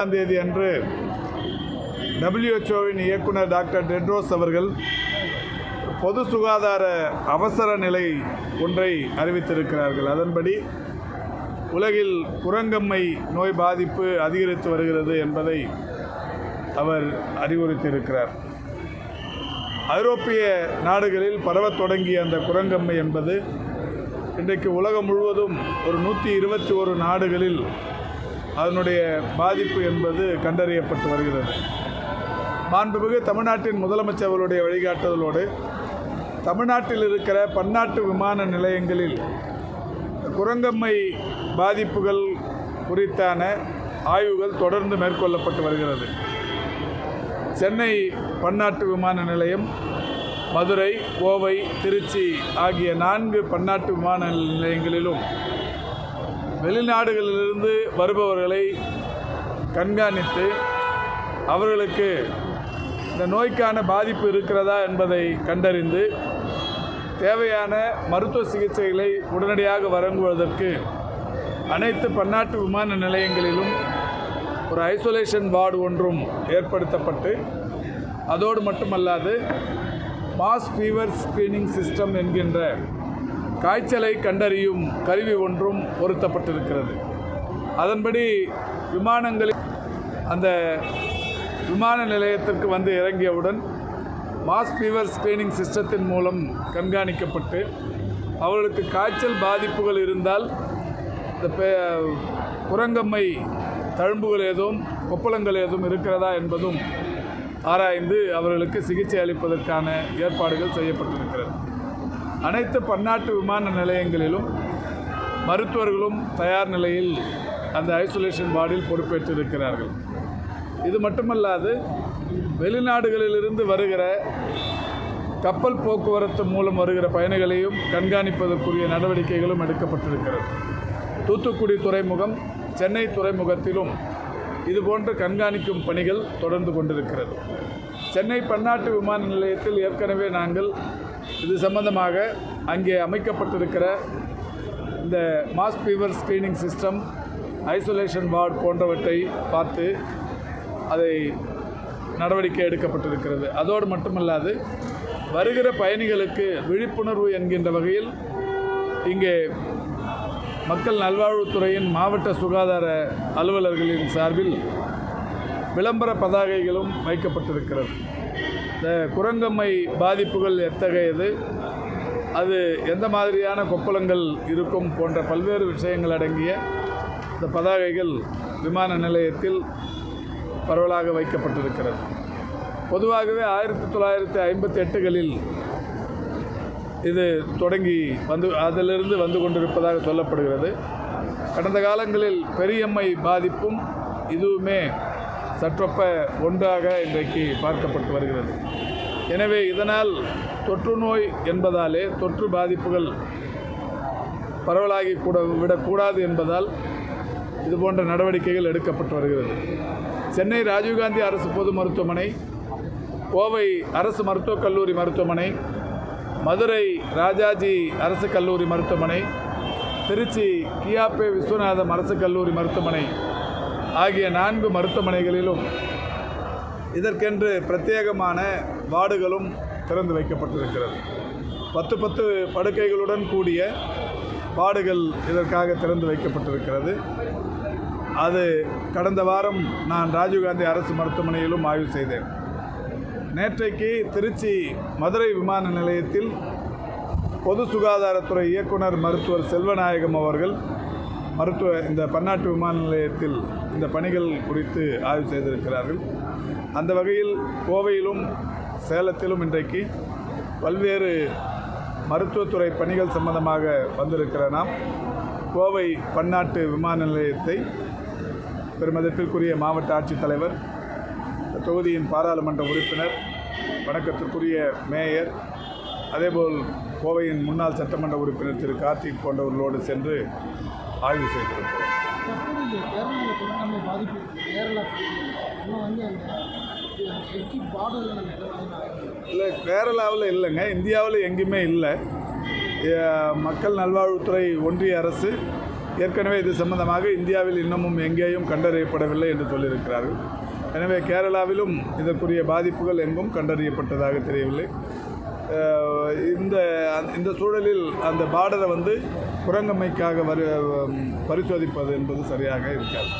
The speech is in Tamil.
ஆறாம் தேதி அன்று டபிள்யூஹெச்ஓவின் இயக்குனர் டாக்டர் டெட்ரோஸ் அவர்கள் பொது சுகாதார அவசர நிலை ஒன்றை அறிவித்திருக்கிறார்கள். அதன்படி உலகில் குரங்கம்மை நோய் பாதிப்பு அதிகரித்து வருகிறது என்பதை அவர் அறிவுறுத்தியிருக்கிறார். ஐரோப்பிய நாடுகளில் பரவத் தொடங்கிய அந்த குரங்கம்மை என்பது இன்றைக்கு உலகம் முழுவதும் ஒரு நூற்றி இருபத்தி ஒரு நாடுகளில் அதனுடைய பாதிப்பு என்பது கண்டறியப்பட்டு வருகிறது. மாண்புமிகு தமிழ்நாட்டின் முதலமைச்சர்களுடைய வழிகாட்டுதலோடு தமிழ்நாட்டில் இருக்கிற பன்னாட்டு விமான நிலையங்களில் குரங்கம்மை பாதிப்புகள் குறித்தான ஆய்வுகள் தொடர்ந்து மேற்கொள்ளப்பட்டு வருகிறது. சென்னை பன்னாட்டு விமான நிலையம் மதுரை கோவை திருச்சி ஆகிய நான்கு பன்னாட்டு விமான நிலையங்களிலும் வெளிநாடுகளிலிருந்து வருபவர்களை கண்காணித்து அவர்களுக்கு இந்த நோய்க்கான பாதிப்பு இருக்கிறதா என்பதை கண்டறிந்து தேவையான மருத்துவ சிகிச்சைகளை உடனடியாக வழங்குவதற்கு அனைத்து பன்னாட்டு விமான நிலையங்களிலும் ஒரு ஐசோலேஷன் வார்டு ஒன்றும் ஏற்படுத்தப்பட்டு அதோடு மட்டுமல்லாது மாஸ் ஃபீவர் ஸ்க்ரீனிங் சிஸ்டம் என்கின்ற காய்ச்சலை கண்டறியும் கருவி ஒன்றும் பொருத்தப்பட்டிருக்கிறது. அதன்படி விமானங்களில் அந்த விமான நிலையத்திற்கு வந்து இறங்கியவுடன் மாஸ் ஃபீவர் ஸ்கிரீனிங் சிஸ்டத்தின் மூலம் கண்காணிக்கப்பட்டு அவர்களுக்கு காய்ச்சல் பாதிப்புகள் இருந்தால் இந்த பே குரங்கம்மை தழும்புகள் ஏதும் கொப்பளங்கள் ஏதும் இருக்கிறதா என்பதும் ஆராய்ந்து அவர்களுக்கு சிகிச்சை அளிப்பதற்கான ஏற்பாடுகள் செய்யப்பட்டிருக்கிறது. அனைத்து பன்னாட்டு விமான நிலையங்களிலும் மருத்துவர்களும் தயார் நிலையில் அந்த ஐசோலேஷன் வார்டில் பொறுப்பேற்றிருக்கிறார்கள். இது மட்டுமல்லாது வெளிநாடுகளிலிருந்து வருகிற கப்பல் போக்குவரத்து மூலம் வருகிற பயணிகளையும் கண்காணிப்பதற்குரிய நடவடிக்கைகளும் எடுக்கப்பட்டிருக்கிறது. தூத்துக்குடி துறைமுகம் சென்னை துறைமுகத்திலும் இதுபோன்று கண்காணிக்கும் பணிகள் தொடர்ந்து கொண்டிருக்கிறது. சென்னை பன்னாட்டு விமான நிலையத்தில் ஏற்கனவே நாங்கள் இது சம்பந்தமாக அங்கே அமைக்கப்பட்டிருக்கிற இந்த mass fever screening system isolation ward போன்றவற்றை பார்த்து அதை நடவடிக்கை எடுக்கப்பட்டிருக்கிறது. அதோடு மட்டுமல்லாது வருகிற பயணிகளுக்கு விழிப்புணர்வு என்கின்ற வகையில் இங்கே மக்கள் நல்வாழ்வுத்துறையின் மாவட்ட சுகாதார அலுவலர்களின் சார்பில் விளம்பர பதாகைகளும் வைக்கப்பட்டிருக்கிறது. இந்த குரங்கம்மை பாதிப்புகள் எத்தகையது? அது எந்த மாதிரியான கொப்பளங்கள் இருக்கும் போன்ற பல்வேறு விஷயங்கள் அடங்கிய இந்த பதாகைகள் விமான நிலையத்தில் பரவலாக வைக்கப்பட்டிருக்கிறது. பொதுவாகவே ஆயிரத்தி தொள்ளாயிரத்தி ஐம்பத்தி எட்டுகளில் இது தொடங்கி வந்து அதிலிருந்து வந்து கொண்டிருப்பதாக சொல்லப்படுகிறது. கடந்த காலங்களில் பெரியம்மை பாதிப்பும் இதுவுமே சற்றொப்ப ஒன்றாக இன்றைக்கு பார்க்கப்பட்டு வருகிறது. எனவே இதனால் தொற்று நோய் என்பதாலே தொற்று பாதிப்புகள் பரவலாகி கூட விடக்கூடாது என்பதால் இது போன்ற நடவடிக்கைகள் எடுக்கப்பட்டு வருகிறது. சென்னை ராஜீவ்காந்தி அரசு பொது மருத்துவமனை கோவை அரசு மருத்துவக் கல்லூரி மருத்துவமனை மதுரை ராஜாஜி அரசு கல்லூரி மருத்துவமனை திருச்சி கியாப்பே விஸ்வநாதம் அரசு கல்லூரி மருத்துவமனை ஆகிய நான்கு மருத்துவமனைகளிலும் இதற்கென்று பிரத்யேகமான வார்டுகளும் திறந்து வைக்கப்பட்டிருக்கிறது. பத்து பத்து படுக்கைகளுடன் கூடிய வார்டுகள் இதற்காக திறந்து வைக்கப்பட்டிருக்கிறது. அது கடந்த வாரம் நான் ராஜீவ்காந்தி அரசு மருத்துவமனையிலும் ஆய்வு செய்தேன். நேற்றைக்கு திருச்சி மதுரை விமான நிலையத்தில் பொது சுகாதாரத்துறை இயக்குனர் மருத்துவர் செல்வநாயகம் அவர்கள் மருத்துவ இந்த பன்னாட்டு விமான நிலையத்தில் இந்த பணிகள் குறித்து ஆய்வு செய்திருக்கிறார்கள். அந்த வகையில் கோவையிலும் சேலத்திலும் இன்றைக்கு பல்வேறு மருத்துவத்துறை பணிகள் சம்பந்தமாக வந்திருக்கிற நாம் கோவை பன்னாட்டு விமான நிலையத்தை பெருமதிப்பிற்குரிய மாவட்ட ஆட்சித்தலைவர் தொகுதியின் பாராளுமன்ற உறுப்பினர் வணக்கத்திற்குரிய மேயர் அதேபோல் கோவையின் முன்னாள் சட்டமன்ற உறுப்பினர் திரு. கார்த்திக் போன்றவர்களோடு சென்று ஆய்வு செய்திருக்கிறோம் இல்லை கேரளாவில் இல்லைங்க. இந்தியாவில் எங்கேயுமே இல்லை. மக்கள் நல்வாழ்வுத்துறை ஒன்றிய அரசு ஏற்கனவே இது சம்பந்தமாக இந்தியாவில் இன்னமும் எங்கேயும் கண்டறியப்படவில்லை என்று சொல்லியிருக்கிறார்கள். எனவே கேரளாவிலும் இதற்குரிய பாதிப்புகள் எங்கும் கண்டறியப்பட்டதாக தெரியவில்லை. இந்த இந்த சூழலில் அந்த பார்டரை வந்து குரங்கமைக்காக வரு பரிசோதிப்பது என்பது சரியாக இருக்காது.